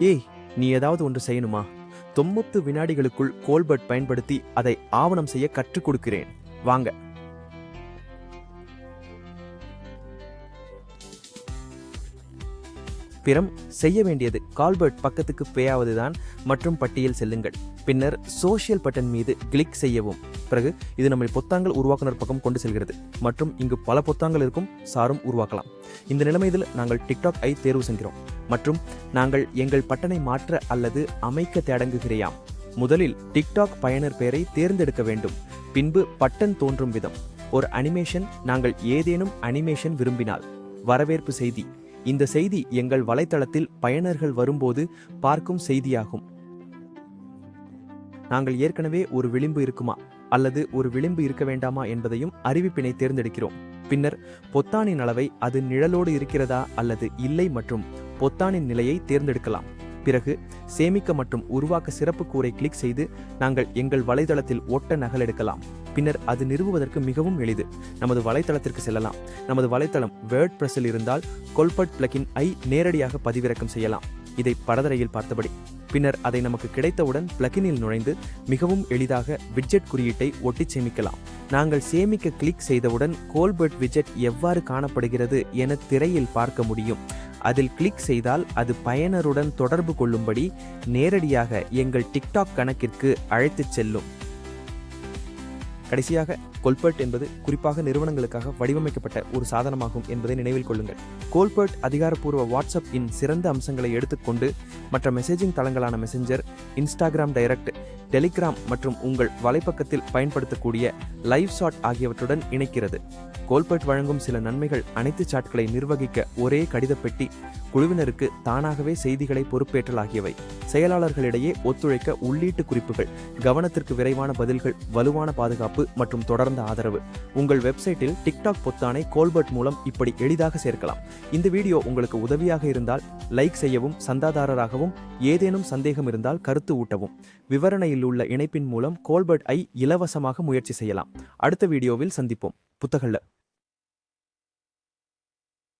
ஏய் நீ ஏதாவது ஒன்று செய்யணுமா? தொண்ணூத்து வினாடிகளுக்குள் கோல்பர்ட் பயன்படுத்தி அதை ஆவணம் செய்ய கற்றுக் கொடுக்கிறேன். வாங்க. பிறம் செய்ய வேண்டியது. கால்பர்ட் பக்கத்துக்கு பேயாவதுதான் மற்றும் பட்டியல் செல்லுங்கள். பின்னர் சோஷியல் பட்டன் மீது கிளிக் செய்யவும். பிறகு இது நம்மை பொத்தாங்கள் உருவாக்குனர் பக்கம் கொண்டு செல்கிறது. மற்றும் இங்கு பல பொத்தாங்கள் இருக்கும் சாரும் உருவாக்கலாம். இந்த நிலைமையில் நாங்கள் டிக்டாக் ஐ தேர்வு செய்கிறோம் மற்றும் நாங்கள் எங்கள் பட்டனை மாற்ற அல்லது அமைக்க தேடங்குகிறையாம். முதலில் டிக்டாக் பயனர் பெயரை தேர்ந்தெடுக்க வேண்டும். பின்பு பட்டன் தோன்றும் விதம். ஒரு அனிமேஷன் நாங்கள் ஏதேனும் அனிமேஷன் விரும்பினால். வரவேற்பு செய்தி. இந்த செய்தி எங்கள் வலைத்தளத்தில் பயனர்கள் வரும்போது பார்க்கும் செய்தியாகும். நாங்கள் ஏற்கனவே ஒரு விளிம்பு இருக்குமா? அல்லது ஒரு விளிம்பு இருக்க வேண்டாமா என்பதையும் அறிவிப்பினை தேர்ந்தெடுக்கிறோம். பின்னர் பொத்தானின் அளவை அது நிழலோடு இருக்கிறதா அல்லது இல்லை மற்றும் பொத்தானின் நிலையை தேர்ந்தெடுக்கலாம். பிறகு சேமிக்க மற்றும் உருவாக்க சிறப்பு கூரை கிளிக் செய்து நாங்கள் எங்கள் வலைதளத்தில் ஒட்ட நகலெடுக்கலாம் பின்னர் அது நிறுவுவதற்கு மிகவும் எளிது. நமது வலைத்தளத்திற்கு செல்லலாம். நமது வலைத்தளம் வேர்ட் பிரஸில் இருந்தால் கொல்பட் பிளக்கின் ஐ நேரடியாக பதிவிறக்கம் செய்யலாம். இதை படதரையில் பார்த்தபடி. பின்னர் அதை நமக்கு கிடைத்தவுடன் பிளக்கினில் நுழைந்து மிகவும் எளிதாக விட்ஜெட் குறியீட்டை ஒட்டிச் சேமிக்கலாம். நாங்கள் சேமிக்க கிளிக் செய்தவுடன் கோல்பர்ட் விட்ஜெட் எவ்வாறு காணப்படுகிறது என திரையில் பார்க்க முடியும். அதில் கிளிக் செய்தால் அது பயனருடன் தொடர்பு கொள்ளும்படி நேரடியாக எங்கள் டிக்டாக் கணக்கிற்கு அழைத்துச் செல்லும். கடைசியாக கோல்பர்ட் என்பது குறிப்பாக நிறுவனங்களுக்காக வடிவமைக்கப்பட்ட ஒரு சாதனமாகும் என்பதை நினைவில் கொள்ளுங்கள். கோல்பர்ட் அதிகாரப்பூர்வ வாட்ஸ்அப் இன் சிறந்த அம்சங்களை எடுத்துக்கொண்டு மற்ற மெசேஜிங் தளங்களான மெசஞ்சர் இன்ஸ்டாகிராம் டைரக்ட் டெலிகிராம் மற்றும் உங்கள் வலைப்பக்கத்தில் பயன்படுத்தக்கூடிய லைவ் சாட் ஆகியவற்றுடன் இணைக்கிறது. கோல்பர்ட் வழங்கும் சில நன்மைகள் அனைத்து சாட்களை நிர்வகிக்க ஒரே கடிதப்பெட்டி குழுவினருக்கு தானாகவே செய்திகளை பொறுப்பேற்றல் ஆகியவை செயலாளர்களிடையே ஒத்துழைக்க உள்ளீட்டு குறிப்புகள் கவனத்திற்கு விரைவான பதில்கள் வலுவான பாதுகாப்பு மற்றும் தொடர்ந்த ஆதரவு. உங்கள் வெப்சைட்டில் டிக்டாக் பொத்தானை கோல்பர்ட் மூலம் இப்படி எளிதாக சேர்க்கலாம். இந்த வீடியோ உங்களுக்கு உதவியாக இருந்தால் லைக் செய்யவும் சந்தாதாரராகவும் ஏதேனும் சந்தேகம் இருந்தால் கருத்து ஊட்டவும். விவரணையில் உள்ள இணைப்பின் மூலம் கோல்பர்ட் ஐ இலவசமாக முயற்சி செய்யலாம். அடுத்த வீடியோவில் சந்திப்போம். புத்தகல்ல